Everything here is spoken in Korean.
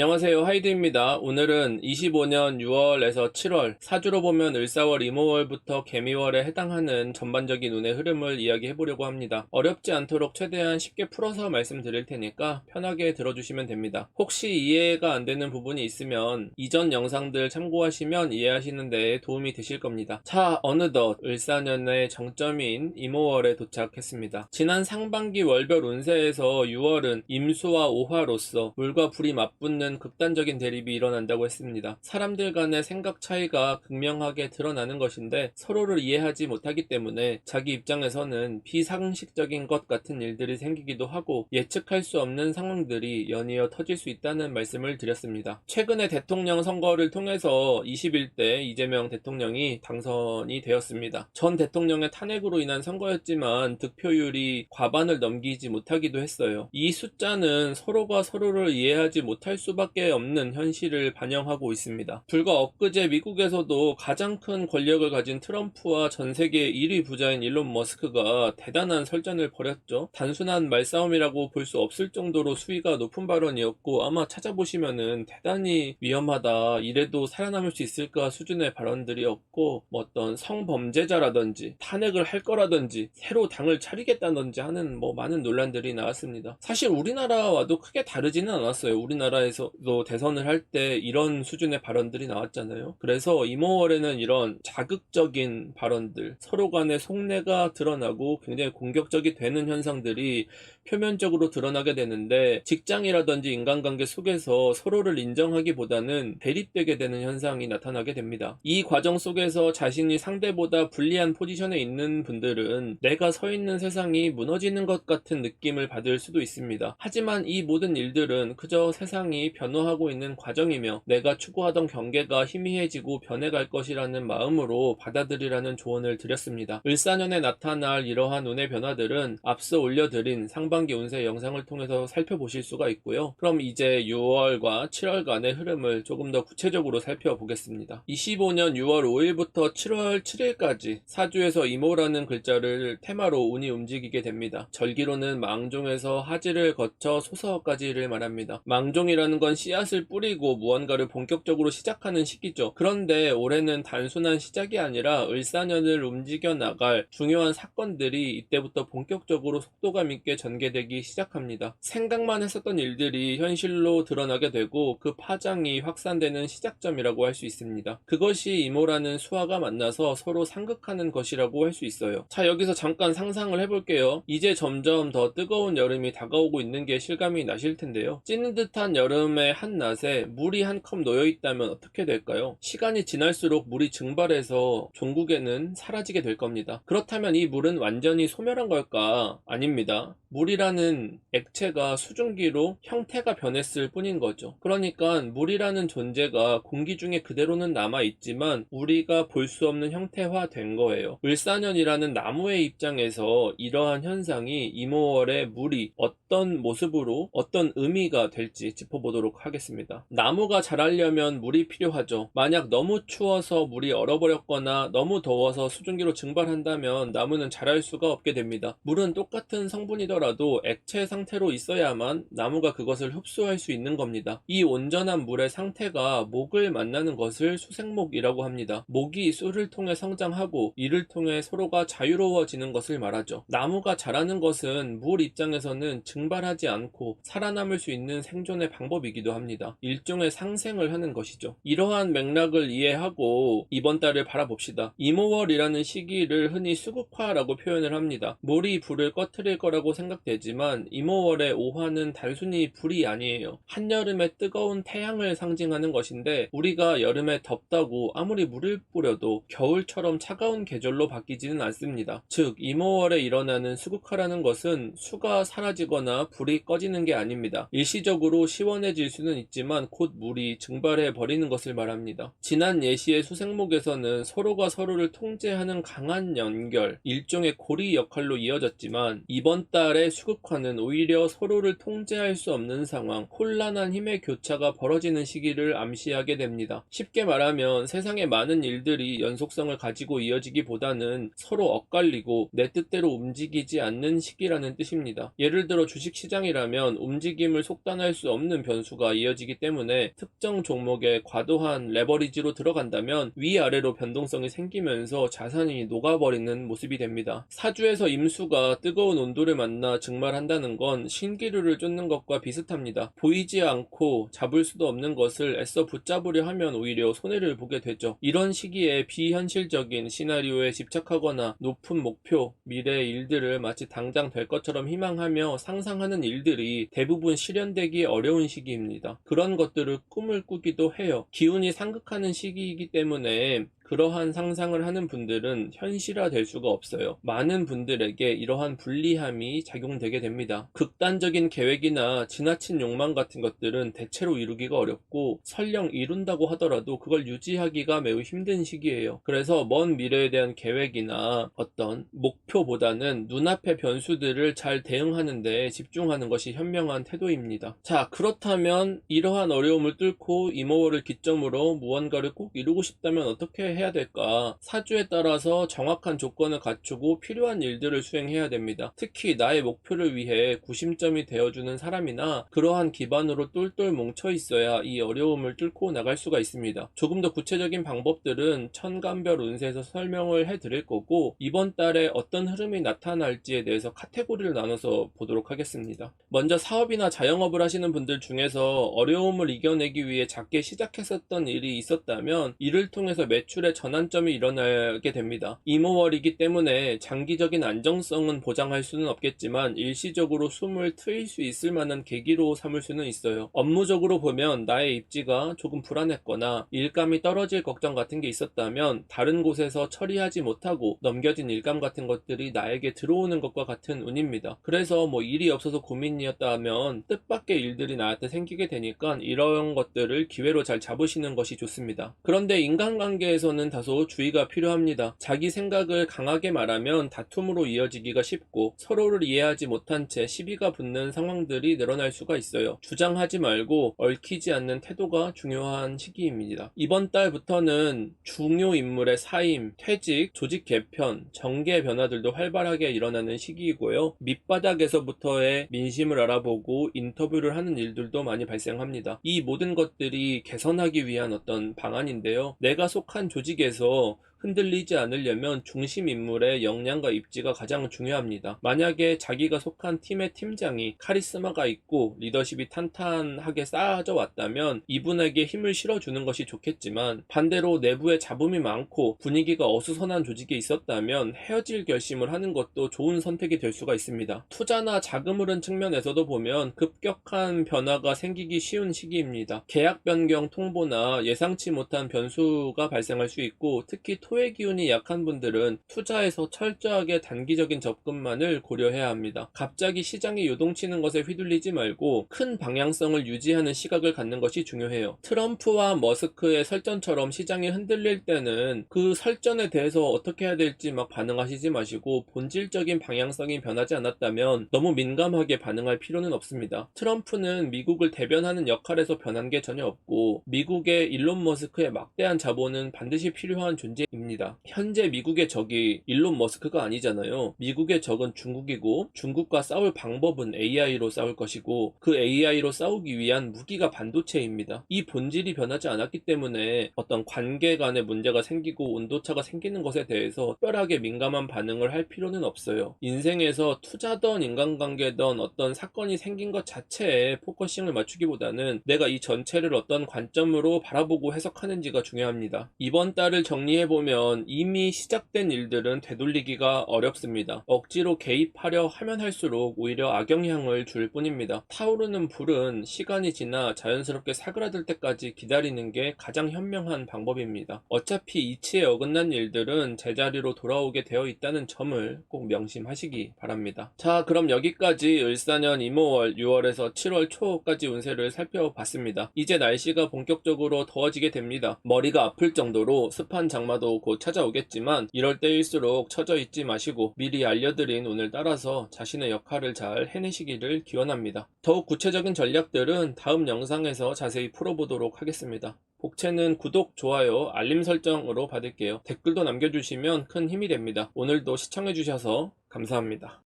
안녕하세요 하이드입니다. 오늘은 25년 6월에서 7월 사주로 보면 을사월 이모월부터 개미월에 해당하는 전반적인 운의 흐름을 이야기해 보려고 합니다. 어렵지 않도록 최대한 쉽게 풀어서 말씀드릴 테니까 편하게 들어주시면 됩니다. 혹시 이해가 안 되는 부분이 있으면 이전 영상들 참고하시면 이해하시는 데 도움이 되실 겁니다. 자 어느덧 을사년의 정점인 이모월에 도착했습니다. 지난 상반기 월별 운세에서 6월은 임수와 오화로서 물과 불이 맞붙는 극단적인 대립이 일어난다고 했습니다. 사람들 간의 생각 차이가 극명하게 드러나는 것인데 서로를 이해하지 못하기 때문에 자기 입장에서는 비상식적인 것 같은 일들이 생기기도 하고 예측할 수 없는 상황들이 연이어 터질 수 있다는 말씀을 드렸습니다. 최근에 대통령 선거를 통해서 21대 이재명 대통령이 당선이 되었습니다. 전 대통령의 탄핵으로 인한 선거였지만 득표율이 과반을 넘기지 못하기도 했어요. 이 숫자는 서로가 서로를 이해하지 못할 수밖에 없는 현실을 반영하고 있습니다. 불과 엊그제 미국에서도 가장 큰 권력을 가진 트럼프와 전 세계 1위 부자인 일론 머스크가 대단한 설전을 벌였죠. 단순한 말싸움이라고 볼 수 없을 정도로 수위가 높은 발언이었고 아마 찾아보시면은 대단히 위험하다 이래도 살아남을 수 있을까 수준의 발언들이었고 뭐 어떤 성범죄자라든지 탄핵을 할 거라든지 새로 당을 차리겠다든지 하는 뭐 많은 논란들이 나왔습니다. 사실 우리나라와도 크게 다르지는 않았어요. 우리나라에서 도 대선을 할 때 이런 수준의 발언들이 나왔잖아요. 그래서 이모월에는 이런 자극적인 발언들, 서로 간의 속내가 드러나고 굉장히 공격적이 되는 현상들이 표면적으로 드러나게 되는데 직장이라든지 인간관계 속에서 서로를 인정하기보다는 대립되게 되는 현상이 나타나게 됩니다. 이 과정 속에서 자신이 상대보다 불리한 포지션에 있는 분들은 내가 서 있는 세상이 무너지는 것 같은 느낌을 받을 수도 있습니다. 하지만 이 모든 일들은 그저 세상이 변화하고 있는 과정이며 내가 추구하던 경계가 희미해지고 변해갈 것이라는 마음으로 받아들이라는 조언을 드렸습니다. 을사년에 나타날 이러한 운의 변화들은 앞서 올려드린 상반 기 운세 영상을 통해서 살펴보실 수가 있고요. 그럼 이제 6월과 7월간의 흐름을 조금 더 구체적으로 살펴보겠습니다. 25년 6월 5일부터 7월 7일까지 사주에서 이모라는 글자를 테마로 운이 움직이게 됩니다. 절기로는 망종에서 하지를 거쳐 소서까지를 말합니다. 망종이라는 건 씨앗을 뿌리고 무언가를 본격적으로 시작하는 시기죠. 그런데 올해는 단순한 시작이 아니라 을사년을 움직여 나갈 중요한 사건들이 이때부터 본격적으로 속도감 있게 전개 되기 시작합니다. 생각만 했었던 일들이 현실로 드러나게 되고 그 파장이 확산되는 시작점이라고 할 수 있습니다. 그것이 이모라는 수화가 만나서 서로 상극하는 것이라고 할 수 있어요. 자, 여기서 잠깐 상상을 해볼게요. 이제 점점 더 뜨거운 여름이 다가오고 있는 게 실감이 나실 텐데요. 찌는 듯한 여름의 한낮에 물이 한 컵 놓여 있다면 어떻게 될까요? 시간이 지날수록 물이 증발해서 종국에는 사라지게 될 겁니다. 그렇다면 이 물은 완전히 소멸한 걸까? 아닙니다. 물이 라는 액체가 수증기로 형태가 변했을 뿐인 거죠. 그러니까 물이라는 존재가 공기 중에 그대로는 남아 있지만 우리가 볼 수 없는 형태화 된 거예요. 을사년이라는 나무의 입장에서 이러한 현상이 이모월의 물이 어떤 모습으로 어떤 의미가 될지 짚어보도록 하겠습니다. 나무가 자라려면 물이 필요하죠. 만약 너무 추워서 물이 얼어버렸거나 너무 더워서 수증기로 증발한다면 나무는 자랄 수가 없게 됩니다. 물은 똑같은 성분이더라도 액체 상태로 있어야만 나무가 그것을 흡수할 수 있는 겁니다. 이 온전한 물의 상태가 목을 만나는 것을 수생목이라고 합니다. 목이 술을 통해 성장하고 이를 통해 서로가 자유로워지는 것을 말하죠. 나무가 자라는 것은 물 입장에서는 증발하지 않고 살아남을 수 있는 생존의 방법이기도 합니다. 일종의 상생을 하는 것이죠. 이러한 맥락을 이해하고 이번 달을 바라봅시다. 이모월이라는 시기를 흔히 수국화라고 표현을 합니다. 물이 불을 꺼트릴 거라고 생각 되지만 이모월의 오화는 단순히 불이 아니에요. 한여름의 뜨거운 태양을 상징하는 것인데 우리가 여름에 덥다고 아무리 물을 뿌려도 겨울처럼 차가운 계절로 바뀌지는 않습니다. 즉 이모월에 일어나는 수국화라는 것은 수가 사라지거나 불이 꺼지는 게 아닙니다. 일시적으로 시원해질 수는 있지만 곧 물이 증발해 버리는 것을 말합니다. 지난 예시의 수생목에서는 서로가 서로를 통제하는 강한 연결, 일종의 고리 역할로 이어졌지만 이번 달의 수국화는 오히려 서로를 통제할 수 없는 상황, 혼란한 힘의 교차가 벌어지는 시기를 암시하게 됩니다. 쉽게 말하면 세상의 많은 일들이 연속성을 가지고 이어지기보다는 서로 엇갈리고 내 뜻대로 움직이지 않는 시기라는 뜻입니다. 예를 들어 주식시장이라면 움직임을 속단할 수 없는 변수가 이어지기 때문에 특정 종목에 과도한 레버리지로 들어간다면 위아래로 변동성이 생기면서 자산이 녹아버리는 모습이 됩니다. 사주에서 임수가 뜨거운 온도를 만나 증말한다는 건 신기루를 쫓는 것과 비슷합니다. 보이지 않고 잡을 수도 없는 것을 애써 붙잡으려 하면 오히려 손해를 보게 되죠. 이런 시기에 비현실적인 시나리오에 집착하거나 높은 목표, 미래의 일들을 마치 당장 될 것처럼 희망하며 상상하는 일들이 대부분 실현되기 어려운 시기입니다. 그런 것들을 꿈을 꾸기도 해요. 기운이 상극하는 시기이기 때문에 그러한 상상을 하는 분들은 현실화 될 수가 없어요. 많은 분들에게 이러한 불리함이 작용되게 됩니다. 극단적인 계획이나 지나친 욕망 같은 것들은 대체로 이루기가 어렵고 설령 이룬다고 하더라도 그걸 유지하기가 매우 힘든 시기예요. 그래서 먼 미래에 대한 계획이나 어떤 목표보다는 눈앞의 변수들을 잘 대응하는 데 집중하는 것이 현명한 태도입니다. 자, 그렇다면 이러한 어려움을 뚫고 이모어를 기점으로 무언가를 꼭 이루고 싶다면 어떻게 해야 될까? 사주에 따라서 정확한 조건을 갖추고 필요한 일들을 수행해야 됩니다. 특히 나의 목표를 위해 구심점이 되어주는 사람이나 그러한 기반으로 똘똘 뭉쳐 있어야 이 어려움을 뚫고 나갈 수가 있습니다. 조금 더 구체적인 방법들은 천간별 운세에서 설명을 해드릴 거고 이번 달에 어떤 흐름이 나타날지에 대해서 카테고리를 나눠서 보도록 하겠습니다. 먼저 사업이나 자영업을 하시는 분들 중에서 어려움을 이겨내기 위해 작게 시작했었던 일이 있었다면 이를 통해서 매출 의 전환점이 일어나게 됩니다. 이모월이기 때문에 장기적인 안정성은 보장할 수는 없겠지만 일시적으로 숨을 트일 수 있을 만한 계기로 삼을 수는 있어요. 업무적으로 보면 나의 입지가 조금 불안했거나 일감이 떨어질 걱정 같은 게 있었다면 다른 곳에서 처리하지 못하고 넘겨진 일감 같은 것들이 나에게 들어오는 것과 같은 운입니다. 그래서 뭐 일이 없어서 고민이었다면 뜻밖의 일들이 나한테 생기게 되니까 이런 것들을 기회로 잘 잡으시는 것이 좋습니다. 그런데 인간관계에서는 다소 주의가 필요합니다. 자기 생각을 강하게 말하면 다툼으로 이어지기가 쉽고 서로를 이해하지 못한 채 시비가 붙는 상황들이 늘어날 수가 있어요. 주장하지 말고 얽히지 않는 태도가 중요한 시기입니다. 이번 달부터는 중요 인물의 사임, 퇴직, 조직 개편, 정계 변화들도 활발하게 일어나는 시기이고요. 밑바닥에서부터의 민심을 알아보고 인터뷰를 하는 일들도 많이 발생합니다. 이 모든 것들이 개선하기 위한 어떤 방안인데요. 내가 속한 조직 에서 흔들리지 않으려면 중심 인물의 역량과 입지가 가장 중요합니다. 만약에 자기가 속한 팀의 팀장이 카리스마가 있고 리더십이 탄탄하게 쌓아져 왔다면 이분에게 힘을 실어주는 것이 좋겠지만 반대로 내부에 잡음이 많고 분위기가 어수선한 조직에 있었다면 헤어질 결심을 하는 것도 좋은 선택이 될 수가 있습니다. 투자나 자금 흐른 측면에서도 보면 급격한 변화가 생기기 쉬운 시기입니다. 계약 변경 통보나 예상치 못한 변수가 발생할 수 있고 특히 토의 기운이 약한 분들은 투자에서 철저하게 단기적인 접근만을 고려해야 합니다. 갑자기 시장이 요동치는 것에 휘둘리지 말고 큰 방향성을 유지하는 시각을 갖는 것이 중요해요. 트럼프와 머스크의 설전처럼 시장이 흔들릴 때는 그 설전에 대해서 어떻게 해야 될지 막 반응하시지 마시고 본질적인 방향성이 변하지 않았다면 너무 민감하게 반응할 필요는 없습니다. 트럼프는 미국을 대변하는 역할에서 변한 게 전혀 없고 미국의 일론 머스크의 막대한 자본은 반드시 필요한 존재입니다. 입니다. 현재 미국의 적이 일론 머스크가 아니잖아요. 미국의 적은 중국이고 중국과 싸울 방법은 AI로 싸울 것이고 그 AI로 싸우기 위한 무기가 반도체입니다. 이 본질이 변하지 않았기 때문에 어떤 관계 간의 문제가 생기고 온도차가 생기는 것에 대해서 특별하게 민감한 반응을 할 필요는 없어요. 인생에서 투자던 인간관계던 어떤 사건이 생긴 것 자체에 포커싱을 맞추기보다는 내가 이 전체를 어떤 관점으로 바라보고 해석하는지가 중요합니다. 이번 달을 정리해보면 보면 이미 시작된 일들은 되돌리기가 어렵습니다. 억지로 개입하려 하면 할수록 오히려 악영향을 줄 뿐입니다. 타오르는 불은 시간이 지나 자연스럽게 사그라들 때까지 기다리는 게 가장 현명한 방법입니다. 어차피 이치에 어긋난 일들은 제자리로 돌아오게 되어 있다는 점을 꼭 명심하시기 바랍니다. 자, 그럼 여기까지 을사년 이모월 6월에서 7월 초까지 운세를 살펴봤습니다. 이제 날씨가 본격적으로 더워지게 됩니다. 머리가 아플 정도로 습한 장마도 곧 찾아오겠지만 이럴 때일수록 처져 있지 마시고 미리 알려드린 운을 따라서 자신의 역할을 잘 해내시기를 기원합니다. 더욱 구체적인 전략들은 다음 영상에서 자세히 풀어보도록 하겠습니다. 복채는 구독, 좋아요, 알림 설정으로 받을게요. 댓글도 남겨주시면 큰 힘이 됩니다. 오늘도 시청해주셔서 감사합니다.